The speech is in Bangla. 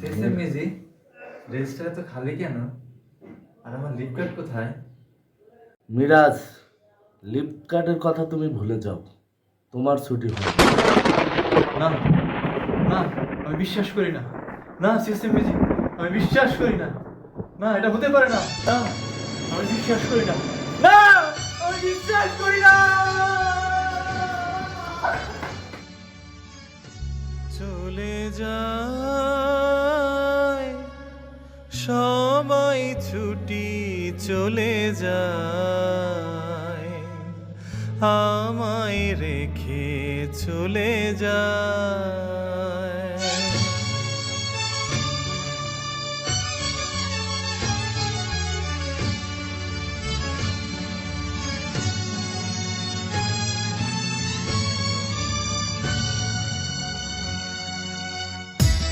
শেষে মেজি রেজিস্টার তো খালি কেন? আর আমার লিপ কার্ড কোথায়? মিরাজ লিপ কার্ডের কথা তুমি ভুলে যাও। তোমার ছুটি হবে। না না আমি বিশ্বাস করি না। না সিস্টেম মেজি আমি বিশ্বাস করি না। না এটা হতে পারে না। না আমি বিশ্বাস করি না। চলে যায়। সময় ছুটি চলে যায়। আমায় রেখে চলে যায়।